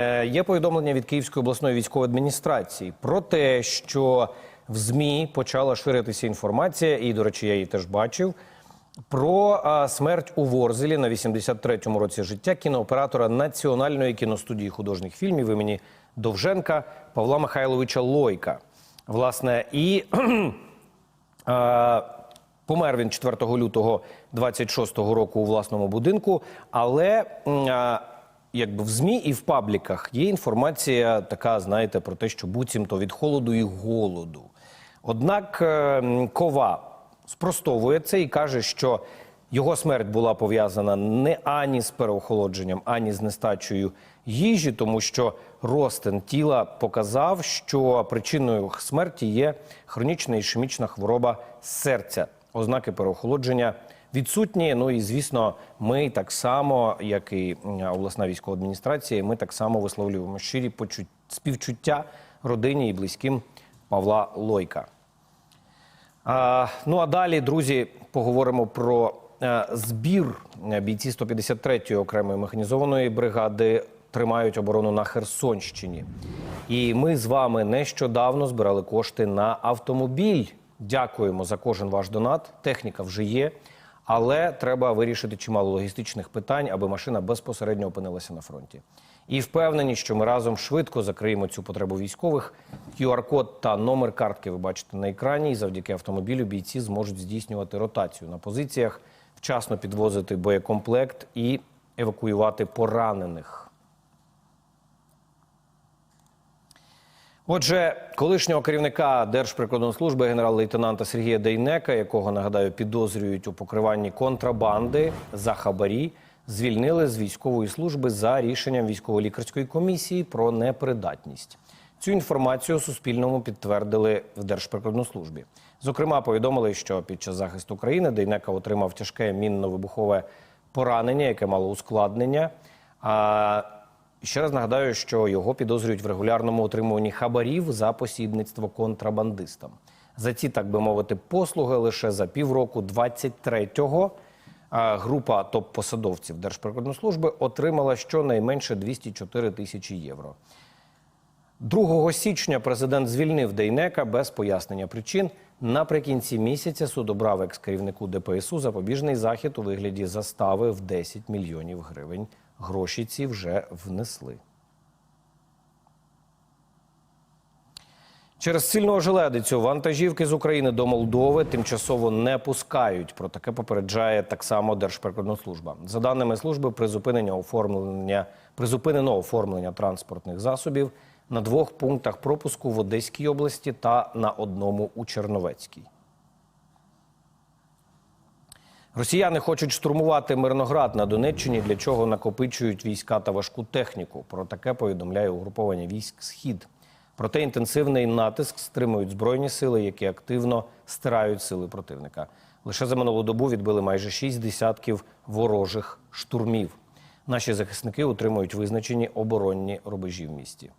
Е, Є повідомлення від Київської обласної військової адміністрації про те, що в ЗМІ почала ширитися інформація, і, до речі, я її теж бачив. Про смерть у Ворзелі на 83-му році життя кінооператора Національної кіностудії художніх фільмів імені Довженка Павла Михайловича Лойка. Власне, і Помер він 4 лютого 26-го року у власному будинку, але якби в ЗМІ і в пабліках є інформація така, знаєте, про те, що буцімто від холоду і голоду. Однак е, Кова спростовує це і каже, що його смерть була пов'язана не ані з переохолодженням, ані з нестачею їжі, тому що розтин тіла показав, що причиною смерті є хронічна ішемічна хвороба серця. Ознаки переохолодження відсутні. Ну і звісно, ми так само, як і обласна військова адміністрація, ми так само висловлюємо щирі співчуття родині і близьким Павла Лойка. А, ну а далі, друзі, поговоримо про е, збір. Бійці 153-ї окремої механізованої бригади тримають оборону на Херсонщині. І ми з вами нещодавно збирали кошти на автомобіль. Дякуємо за кожен ваш донат. Техніка вже є, але треба вирішити чимало логістичних питань, аби машина безпосередньо опинилася на фронті. І впевнені, що ми разом швидко закриємо цю потребу військових. QR-код та номер картки ви бачите на екрані. І завдяки автомобілю бійці зможуть здійснювати ротацію на позиціях, вчасно підвозити боєкомплект і евакуювати поранених. Отже, колишнього керівника Держприкордонслужби генерал-лейтенанта Сергія Дейнека, якого нагадаю підозрюють у покриванні контрабанди за хабарі, звільнили з військової служби за рішенням військово-лікарської комісії про непридатність. Цю інформацію Суспільному підтвердили в Держприкордонслужбі. Зокрема, повідомили, що під час захисту країни Дейнека отримав тяжке мінно-вибухове поранення, яке мало ускладнення. А Ще раз нагадаю, що його підозрюють в регулярному отримуванні хабарів за посібництво контрабандистам. За ці, так би мовити, послуги лише за півроку 23-го група топ-посадовців Держприкордонслужби отримала щонайменше 204 тисячі євро. 2 січня президент звільнив Дейнека без пояснення причин. Наприкінці місяця суд обрав екс-керівнику ДПСУ запобіжний захід у вигляді застави в 10 мільйонів гривень. Гроші ці вже внесли. Через сильну ожеледицю вантажівки з України до Молдови тимчасово не пускають. Про таке попереджає так само Держприкордонслужба. За даними служби, призупинення оформлення призупинено оформлення транспортних засобів на двох пунктах пропуску в Одеській області та на одному у Черновецькій. Росіяни хочуть штурмувати Мирноград на Донеччині, для чого накопичують війська та важку техніку. Про таке повідомляє угруповання військ Схід. Проте інтенсивний натиск стримують збройні сили, які активно стирають сили противника. Лише за минулу добу відбили майже шість десятків ворожих штурмів. Наші захисники утримують визначені оборонні рубежі в місті.